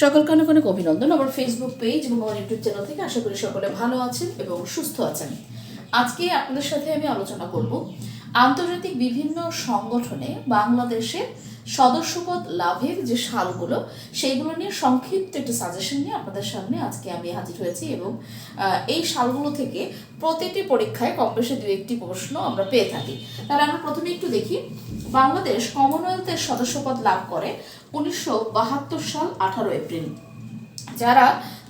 সকলকে অনেক অনেক অভিনন্দন। আমার ফেসবুক পেজ এবং আমার ইউটিউব চ্যানেল থেকে আশা করি সকলে ভালো আছেন এবং সুস্থ আছেন। আজকে আপনাদের সাথে আমি আলোচনা করব আন্তর্জাতিক বিভিন্ন সংগঠনে বাংলাদেশের সদস্যপদ লাভের যে সালগুলো, সেইগুলো নিয়ে সংক্ষিপ্ত একটি সাজেশন নিয়ে আপনাদের সামনে আজকে আমি হাজির হয়েছি এবং এই সালগুলো থেকে প্রতিটি পরীক্ষায় কম বেশি দু একটি প্রশ্ন আমরা পেয়ে থাকি। তাহলে আমরা প্রথমে একটু দেখি, বাংলাদেশ কমনওয়েলথের সদস্যপদ লাভ করে উনিশশো বাহাত্তর সাল আঠারো এপ্রিল। যারা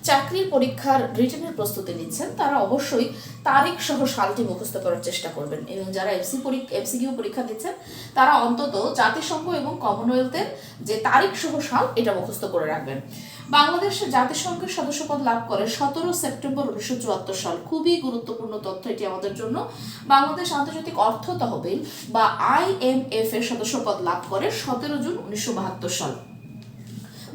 চাকরির পরীক্ষার রিটেনের প্রস্তুতি নিচ্ছেন, তারা অবশ্যই তারিখ সহ সালটি মুখস্থ করার চেষ্টা করবেন। এবং যারা এফসি পরীক্ষা এফসিকিউ পরীক্ষা দিচ্ছেন, তারা অন্তত জাতিসংঘ এবং কমনওয়েলথের যে তারিখ সহ সাল, এটা মুখস্থ করে রাখবেন। বাংলাদেশ জাতিসংঘের সদস্যপদ লাভ করে সতেরো সেপ্টেম্বর উনিশশো চুয়াত্তর সাল। খুবই গুরুত্বপূর্ণ তথ্য এটি আমাদের জন্য। বাংলাদেশ আন্তর্জাতিক অর্থ তহবিল বা আইএমএফ এর সদস্যপদ লাভ করে সতেরো জুন উনিশশো বাহাত্তর সাল।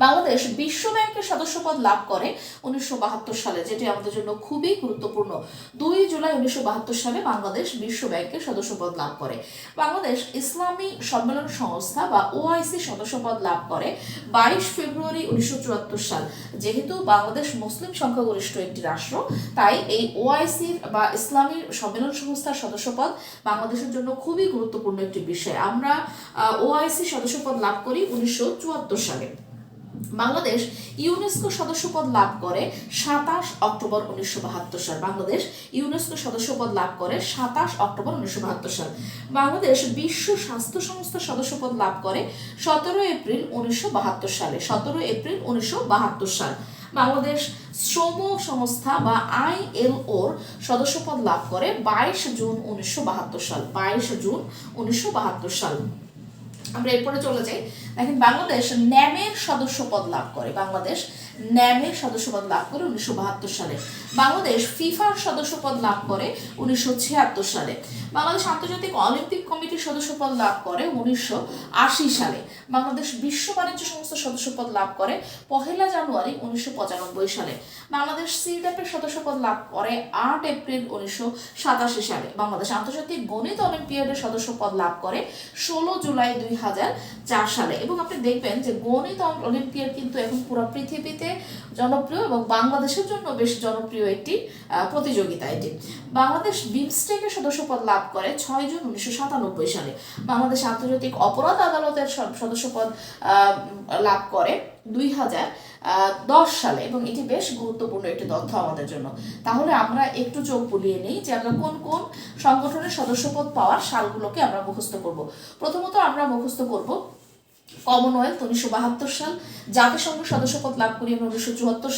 বাংলাদেশ বিশ্ব ব্যাংকের সদস্যপদ লাভ করে উনিশশো বাহাত্তর সালে, যেটি আমাদের জন্য খুবই গুরুত্বপূর্ণ। দুই জুলাই উনিশশো বাহাত্তর সালে বাংলাদেশ বিশ্ব ব্যাংকের সদস্যপদ লাভ করে। বাংলাদেশ ইসলামী সম্মেলন সংস্থা বা ওআইসি সদস্যপদ লাভ করে বাইশ ফেব্রুয়ারি উনিশশো চুয়াত্তর সাল। যেহেতু বাংলাদেশ মুসলিম সংখ্যাগরিষ্ঠ একটি রাষ্ট্র, তাই এই ওআইসির বা ইসলামী সম্মেলন সংস্থার সদস্যপদ বাংলাদেশের জন্য খুবই গুরুত্বপূর্ণ একটি বিষয়। আমরা ওআইসি সদস্যপদ লাভ করি উনিশশো চুয়াত্তর সালে। বাংলাদেশ ইউনেস্কো সদস্যপদ লাভ করে সাতাশ অক্টোবর উনিশশো বাহাত্তর সাল। বাংলাদেশ ইউনেস্কো সদস্যপদ লাভ করে সাতাশ অক্টোবর উনিশশো বাহাত্তর সাল। বাংলাদেশ বিশ্ব স্বাস্থ্য সংস্থার সদস্যপদ লাভ করে সতেরো এপ্রিল উনিশশো বাহাত্তর সালে। সতেরো এপ্রিল উনিশশো বাহাত্তর সাল। বাংলাদেশ শ্রম সংস্থা বা আইএলওর সদস্যপদ লাভ করে বাইশ জুন উনিশশো বাহাত্তর সাল। বাইশ জুন উনিশশো বাহাত্তর সাল। আমরা এরপরে চলে যাই। দেখেন বাংলাদেশ ন্যামের সদস্যপদ লাভ করে। বাংলাদেশ ন্যামের সদস্যপদ লাভ করে উনিশশো বাহাত্তর সালে। বাংলাদেশ ফিফার সদস্যপদ লাভ করে উনিশশো ছিয়াত্তর সালে। বাংলাদেশ আন্তর্জাতিক অলিম্পিক কমিটির সদস্যপদ লাভ করে উনিশশো আশি সালে। বাংলাদেশ বিশ্ব বাণিজ্য সংস্থার সদস্যপদ লাভ করে পহেলা জানুয়ারি উনিশশো পঁচানব্বই সালে। বাংলাদেশ সিডাপের সদস্যপদ লাভ করে আট এপ্রিল উনিশশো সাতাশি সালে। বাংলাদেশ আন্তর্জাতিক গণিত অলিম্পিয়াডের সদস্যপদ লাভ করে ষোলো জুলাই দুই হাজার চার সালে। এবং আপনি দেখবেন যে গণিত অলিম্পিয়াড কিন্তু এখন পুরো পৃথিবীতে জনপ্রিয় এবং বাংলাদেশের জন্য বেশ জনপ্রিয় একটি প্রতিযোগিতা এটি। বাংলাদেশ বিমস্টেকের সদস্যপদ লাভ করে ছয় জুন উনিশশো সাতানব্বই সালে। বাংলাদেশ আন্তর্জাতিক অপরাধ আদালতের সদস্যপদ লাভ করে দুই হাজার দশ সালে এবং এটি বেশ গুরুত্বপূর্ণ একটি তথ্য আমাদের জন্য। তাহলে আমরা একটু চোখ বুলিয়ে নিই যে আমরা কোন কোন সংগঠনের সদস্যপদ পাওয়ার সালগুলোকে আমরা মুখস্থ করব। প্রথমত আমরা মুখস্থ করব কমনওয়েলথ উনিশশো বাহাত্তর সাল জাতিসংঘ সদস্যপদ লাভ করি উনিশশো চুয়াত্তর সাল